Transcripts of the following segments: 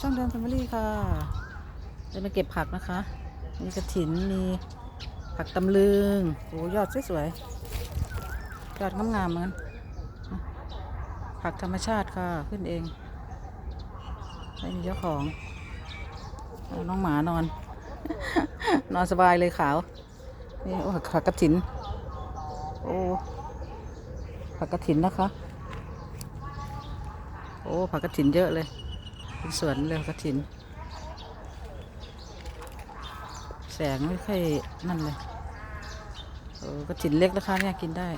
ช่องเดินแฟมิลี่ค่ะจะมาเก็บผักนะคะ มีกระถิน มีผักตำลึงโอ้ยอดสวยๆยอดงามๆเหมือนผักธรรมชาติค่ะ ขึ้นเองไม่มีเจ้าของอน้องหมานอน นอนสบายเลยขาว นี่โอ้ผักกระถิน โอ้ผักกระถินนะคะ โอ้ผักกระถินเยอะเลย เป็นสวนเลยผักระถิน แสงไม่ค่อยนั่นเลยโอ้กระถินเล็กนะคะเนี่ยกินได้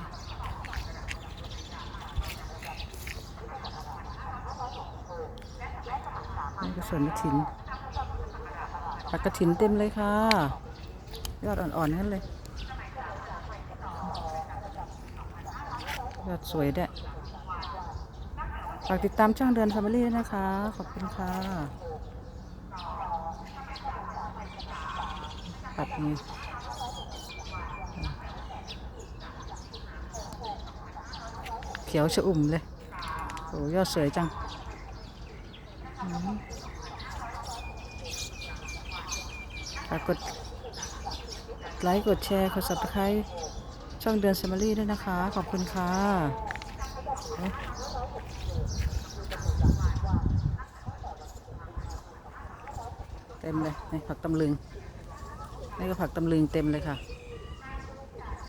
นี่ก็สวนกระถินผักกระถินเต็มเลยค่ะ ยอดอ่อนๆนั่นเลย ยอดสวยด้วย ฝากติดตามช่องเดือนแฟมิลี่นะคะ ขอบคุณค่ะปัดนี้เขียวชะอุ่มเลยโอ้ยอดสวยจังฝากกดไลค์ กดแชร์ กด subscribe ช่องเดือนแฟมิลี่ด้วยนะคะ ขอบคุณค่ะ เต็มเลยนี่ผักตำลึงนี่ก็ผักตำลึงเต็มเลยค่ะ